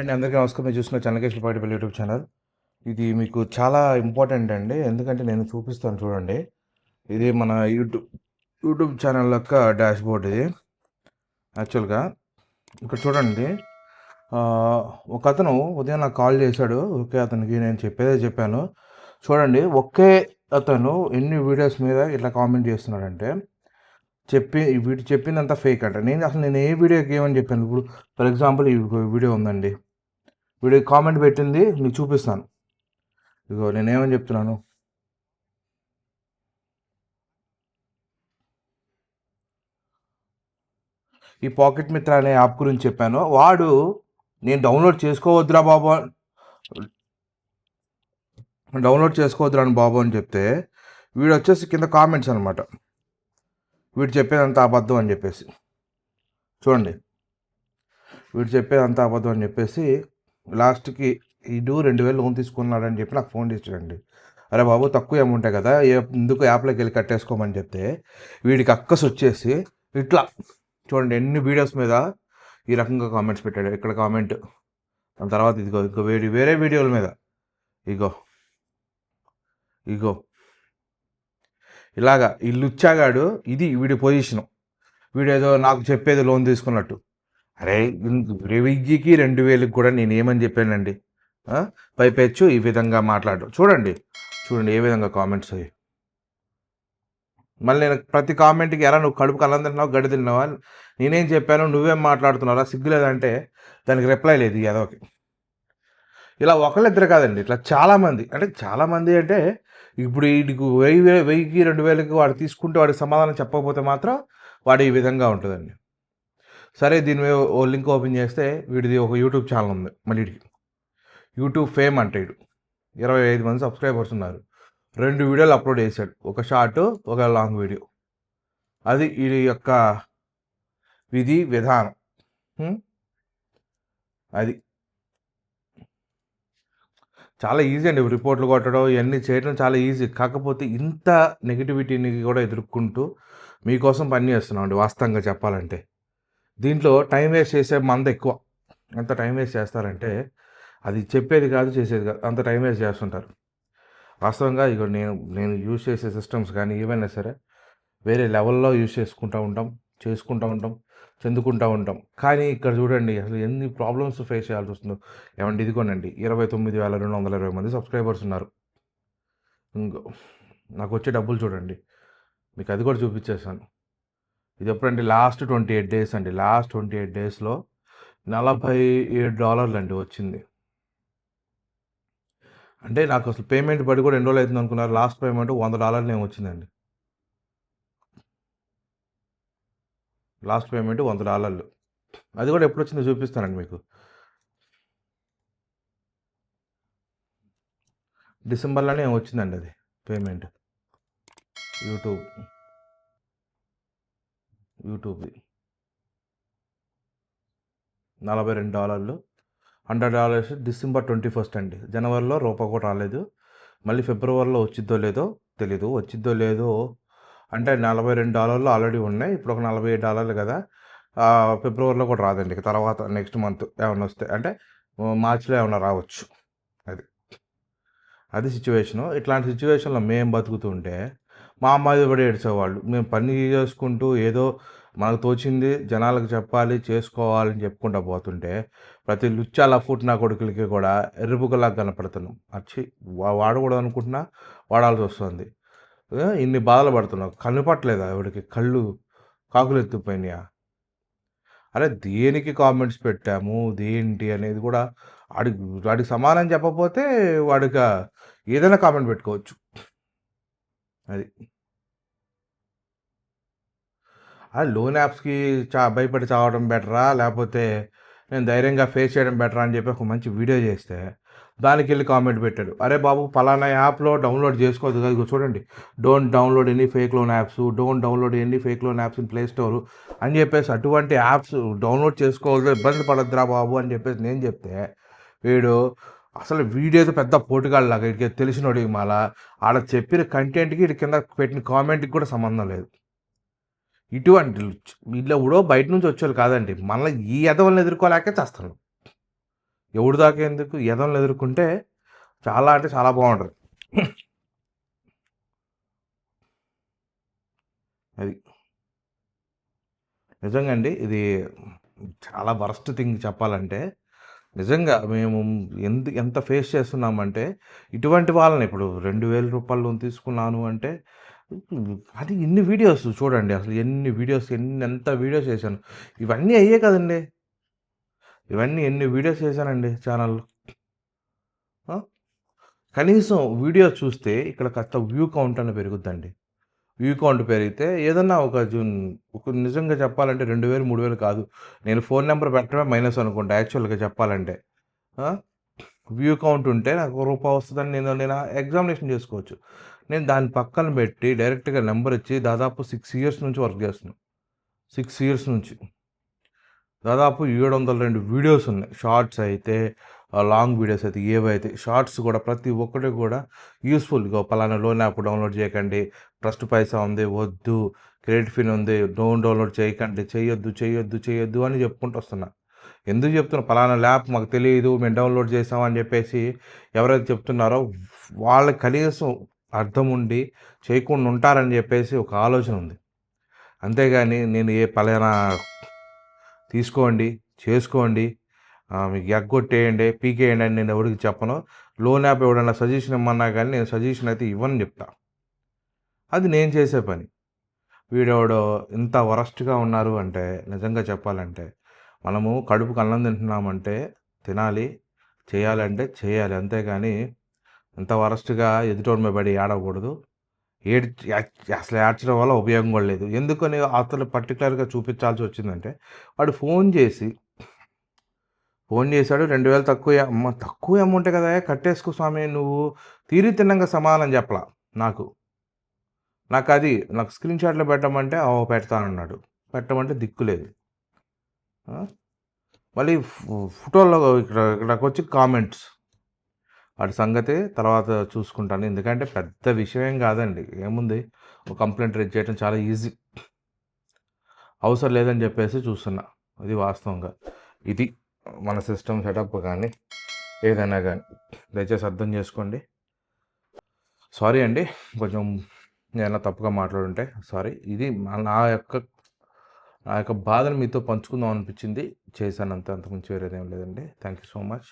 అండి అందరికీ నమస్కారం. మీరు చూసిన చెన్నకేశ్వర పాటిపల్లి యూట్యూబ్ ఛానల్. ఇది మీకు చాలా ఇంపార్టెంట్ అండి. ఎందుకంటే నేను చూపిస్తాను చూడండి. ఇది మన యూట్యూబ్ యూట్యూబ్ ఛానల్ యొక్క డాష్ బోర్డ్ ఇది. యాక్చువల్గా ఇక్కడ చూడండి. ఒక అతను ఉదయం నాకు కాల్ చేశాడు. ఓకే అతనికి నేను చెప్పేదే చెప్పాను. చూడండి ఒకే అతను ఎన్ని వీడియోస్ మీద ఇట్లా కామెంట్ చేస్తున్నాడంటే చెప్పి వీటి చెప్పిందంతా ఫేక్ అంట. నేను అసలు నేను ఏ వీడియోకి అని చెప్పాను? ఇప్పుడు ఫర్ ఎగ్జాంపుల్ ఈ వీడియో ఉందండి. వీడియో కామెంట్ పెట్టింది మీకు చూపిస్తాను. ఇదిగో నేను ఏమని చెప్తున్నాను? ఈ పాకెట్ మిత్ర అనే యాప్ గురించి చెప్పాను. వాడు నేను డౌన్లోడ్ చేసుకోవద్దురా బాబు డౌన్లోడ్ చేసుకోవద్దురా అని బాబు అని చెప్తే వీడు వచ్చేసి కింద కామెంట్స్ అనమాట వీడు చెప్పేదంత అబద్ధం అని చెప్పేసి. చూడండి. వీడు చెప్పేదంత అబద్ధం అని చెప్పేసి లాస్ట్కి ఇటు రెండు వేలు లోన్ తీసుకున్నాడని చెప్పి నాకు ఫోన్ చేసాడండి. అరే బాబు తక్కువ అమౌంటే కదా ఎందుకు యాప్లోకి వెళ్ళి కట్టేసుకోమని చెప్తే వీడికి అక్కస్ వచ్చేసి ఇట్లా చూడండి ఎన్ని వీడియోస్ మీద ఈ రకంగా కామెంట్స్ పెట్టాడు. ఇక్కడ కామెంట్ దాని తర్వాత ఇదిగో ఇంకో వేడి వేరే వీడియోల మీద. ఇగో ఇగో. ఇలాగా ఈ లుచ్చాగాడు ఇది వీడి పొజిషను. వీడేదో నాకు చెప్పేది లోన్ తీసుకున్నట్టు. అరే వెయ్యికి రెండు వేలకి కూడా నేను ఏమని చెప్పానండి పైపెచ్చు ఈ విధంగా మాట్లాడు. చూడండి. చూడండి ఏ విధంగా కామెంట్స్ అయ్యి మళ్ళీ నేను ప్రతి కామెంట్కి ఎరా నువ్వు కడుపు కలందరినావు తిన్నావు గడి తిన్నావా? నేనేం చెప్పాను నువ్వేం మాట్లాడుతున్నారా సిగ్గులేదంటే దానికి రిప్లై లేదు ఈ ఎదవకి ఇలా ఒకళ్ళిద్దరు కాదండి ఇట్లా చాలామంది. అంటే చాలామంది అంటే ఇప్పుడు వీడికి వెయ్యి వెయ్యికి రెండు వేలకి వాడు తీసుకుంటే వాడికి సమాధానం చెప్పకపోతే మాత్రం వాడు ఈ విధంగా ఉంటుందండి. సరే దీని ఓ లింక్ ఓపెన్ చేస్తే వీడిది ఒక యూట్యూబ్ ఛానల్ ఉంది మళ్ళీ యూట్యూబ్ ఫేమ్ అంటే వీడు. ఇరవై ఐదు మంది సబ్స్క్రైబర్స్ ఉన్నారు. రెండు వీడియోలు అప్లోడ్ చేశాడు. ఒక షార్ట్ ఒక లాంగ్ వీడియో. అది వీడి యొక్క విధి విధానం. అది. చాలా ఈజీ అండి రిపోర్ట్లు కొట్టడం ఇవన్నీ చేయడం చాలా ఈజీ. కాకపోతే ఇంత నెగిటివిటీని కూడా ఎదుర్కొంటూ మీకోసం పని చేస్తున్నాం అండి వాస్తవంగా చెప్పాలంటే. దీంట్లో టైం వేస్ట్ చేసే మంద ఎక్కువ. ఎంత టైం వేస్ట్ చేస్తారంటే అది చెప్పేది కాదు చేసేది కాదు అంత టైం వేస్ట్ చేస్తుంటారు. వాస్తవంగా ఇక నేను నేను యూజ్ చేసే సిస్టమ్స్ కానీ ఏమైనా సరే వేరే లెవెల్లో యూజ్ చేసుకుంటూ ఉంటాం చేసుకుంటూ ఉంటాం చెందుకుంటూ ఉంటాం. కానీ ఇక్కడ చూడండి అసలు ఎన్ని ప్రాబ్లమ్స్ ఫేస్ చేయాల్సి వస్తుందో. ఏమంటే ఇదిగోనండి ఇరవై తొమ్మిది వేల రెండు వందల ఇరవై మంది సబ్స్క్రైబర్స్ ఉన్నారు. ఇంకో నాకు వచ్చే డబ్బులు చూడండి. మీకు అది కూడా చూపించేస్తాను. ఇది ఎప్పుడంటే లాస్ట్ ట్వంటీ ఎయిట్ డేస్ అండి. లాస్ట్ ట్వంటీ ఎయిట్ డేస్లో నలభై ఏడు డాలర్లు అండి వచ్చింది. అంటే నాకు అసలు పేమెంట్ పడి కూడా ఎన్ని రోజులు అవుతుంది అనుకున్నారు. లాస్ట్ పేమెంట్ వంద డాలర్లు ఏమి వచ్చిందండి. లాస్ట్ పేమెంట్ వంద డాలర్లు. అది కూడా ఎప్పుడు వచ్చిందో చూపిస్తానండి మీకు. డిసెంబర్లోనే వచ్చిందండి అది పేమెంట్. యూట్యూబ్. యూట్యూబ్ది. నలభై రెండు డాలర్లు. Hundred dollars December twenty first అండి. జనవరిలో రూపాయ కూడా రాలేదు. మళ్ళీ ఫిబ్రవరిలో వచ్చిద్దో లేదో తెలీదు. వచ్చిద్దో లేదో అంటే నలభై రెండు డాలర్లు ఆల్రెడీ ఉన్నాయి. ఇప్పుడు ఒక నలభై ఏడు డాలర్లు కదా. ఫిబ్రవరిలో కూడా రాదండి. తర్వాత నెక్స్ట్ మంత్ ఏమైనా వస్తే అంటే మార్చిలో ఏమైనా రావచ్చు. అది. అది సిచ్యువేషను. ఇట్లాంటి సిచ్యువేషన్లో మేము బతుకుతుంటే మా అమ్మాయి పడి ఏడ్చేవాళ్ళు. మేము పని చేసుకుంటూ ఏదో మనకు తోచింది జనాలకు చెప్పాలి చేసుకోవాలని చెప్పుకుంటూ పోతుంటే ప్రతి లుచ్చాల ఫుట్ నా కొడుకులకి కూడా ఎర్రబుగ్గలా కనపడుతున్నాం. వచ్చి వాడకూడదు అనుకుంటున్నా వాడాల్సి వస్తుంది. ఇన్ని బాధలు పడుతున్నావు. కనపట్లేదా ఆవిడకి కళ్ళు కాకులు ఎత్తిపోయినాయా అరే దేనికి కామెంట్స్ పెట్టాము? దేంటి అనేది కూడా వాడికి వాడికి సమాధానం చెప్పకపోతే వాడికి ఏదైనా కామెంట్ పెట్టుకోవచ్చు. అది. ఆ లోన్ యాప్స్కి చా భయపడి చావడం బెటరా? లేకపోతే నేను ధైర్యంగా ఫేస్ చేయడం బెటరా అని చెప్పి ఒక మంచి వీడియో చేస్తే దానికి వెళ్ళి కామెంట్ పెట్టాడు. అరే బాబు ఫలానా యాప్లో డౌన్లోడ్ చేసుకోవద్దు. కదా చూడండి. Don't download any fake loan apps don't download any fake loan apps in play store అని చెప్పేసి అటువంటి యాప్స్ డౌన్లోడ్ చేసుకోవద్దు. ఇబ్బంది పడద్దురా బాబు అని చెప్పేసి నేను చెప్తే వీడు అసలు వీడియోతో పెద్ద పోటుగాళ్ళలాగా ఇక తెలిసినోడికి మళ్ళా ఆడ చెప్పిన కంటెంట్కి ఇటు కింద పెట్టిన కామెంట్కి కూడా సంబంధం లేదు. ఇటువంటి వీళ్ళు ఎవడో బయట నుంచి వచ్చేవాళ్ళు కాదండి. మళ్ళీ ఈ ఎదవల్ని ఎదుర్కోలేకే చేస్తాను ఎవడు దాకా ఎందుకు? ఎదలను ఎదుర్కొంటే చాలా అంటే చాలా బాగుంటుంది. అది. నిజంగా అండి ఇది చాలా వరస్ట్ థింగ్ చెప్పాలంటే నిజంగా మేము ఎంత ఎంత ఫేస్ చేస్తున్నామంటే ఇటువంటి వాళ్ళని ఇప్పుడు రెండు వేల రూపాయలు లోన్ తీసుకున్నాను అంటే అది ఎన్ని వీడియోస్ చూడండి అసలు ఎన్ని వీడియోస్ ఎన్ని ఎంత వీడియోస్ చేశాను. ఇవన్నీ అయ్యే కదండి. ఇవన్నీ ఎన్ని వీడియోస్ చేశానండి ఛానల్లో. కనీసం వీడియో చూస్తే ఇక్కడ కాస్త వ్యూ కౌంట్ అని పెరుగుద్దండి. వ్యూ కౌంట్ పెరిగితే ఏదన్నా ఒక జూన్ ఒక నిజంగా చెప్పాలంటే రెండు వేలు మూడు వేలు కాదు. నేను ఫోన్ నెంబర్ పెట్టడమే మైనస్ అనుకుంటా యాక్చువల్గా చెప్పాలంటే. వ్యూ కౌంట్ ఉంటే నాకు ఒక రూపాయి వస్తుందని నేను నేను ఎగ్జామినేషన్ చేసుకోవచ్చు. నేను దాని పక్కన పెట్టి డైరెక్ట్గా నెంబర్ ఇచ్చి దాదాపు సిక్స్ ఇయర్స్ నుంచి వర్క్ చేస్తున్నాను సిక్స్ ఇయర్స్ నుంచి. దాదాపు ఏడు వందల రెండు వీడియోస్ ఉన్నాయి. షార్ట్స్ అయితే లాంగ్ వీడియోస్ అయితే ఏవైతే షార్ట్స్ కూడా ప్రతి ఒక్కటి కూడా యూస్ఫుల్ ఇగో పలానా లోన్ యాప్ డౌన్లోడ్ చేయకండి. ట్రస్ట్ పైసా ఉంది వద్దు క్రెడిట్ ఫిన్ ఉంది డౌన్ డౌన్లోడ్ చేయకండి చేయొద్దు చేయొద్దు చేయొద్దు అని చెప్పుకుంటూ వస్తున్నా. ఎందుకు చెప్తున్నా? పలానా ల్యాప్ మాకు తెలియదు మేము డౌన్లోడ్ చేసామని చెప్పేసి ఎవరైతే చెప్తున్నారో వాళ్ళకి కనీసం అర్థం ఉండి చేయకుండా ఉంటారని చెప్పేసి ఒక ఆలోచన ఉంది. అంతేగాని నేను ఏ పలానా తీసుకోండి చేసుకోండి మీకు ఎగ్గొట్టేయండి పీకేయండి అని నేను ఎవరికి చెప్పను. లోన్ యాప్ ఎవడన్నా సజెషన్ ఇమ్మన్నా కానీ నేను సజెషన్ అయితే ఇవ్వని చెప్తా. అది నేను చేసే పని. వీడెవడో ఇంత వరస్ట్గా ఉన్నారు అంటే నిజంగా చెప్పాలంటే మనము కడుపుకు అన్నం తింటున్నామంటే తినాలి చేయాలంటే చేయాలి. అంతేగాని ఇంత వరస్ట్గా ఎదుటోడి మీద పడి ఏడవకూడదు. ఏడ్ అసలు ఏడ్చడం వల్ల ఉపయోగం కూడా లేదు. ఎందుకని అతను పర్టికులర్గా చూపించాల్సి వచ్చిందంటే వాడు ఫోన్ చేసి ఫోన్ చేశాడు రెండు వేలు తక్కువ అమ్మ తక్కువ అమౌంటే కదా కట్టేసుకో స్వామి నువ్వు తీరి తిన్నాక సమాధానం చెప్పలా నాకు. నాకు అది నాకు స్క్రీన్ షాట్లో పెట్టమంటే ఓ పెడతానన్నాడు. పెట్టమంటే దిక్కు లేదు. మళ్ళీ ఫోటోలో ఇక్కడ ఇక్కడికి వచ్చి కామెంట్స్. వాటి సంగతి తర్వాత చూసుకుంటాను. ఎందుకంటే పెద్ద విషయం కాదండి. ఏముంది? ఒక కంప్లైంట్ రేజ్ చేయడం చాలా ఈజీ. అవసరం లేదని చెప్పేసి చూస్తున్నా. అది వాస్తవంగా. ఇది మన సిస్టమ్ సెటప్ కానీ ఏదైనా కానీ దయచేసి అర్థం చేసుకోండి. సారీ అండి కొంచెం నేను తప్పుగా మాట్లాడుంటే సారీ ఇది నా యొక్క నా యొక్క బాధను మీతో పంచుకుందాం అనిపించింది చేశాను అంత అంతకుమించి వేరేదేం లేదండి. Thank you so much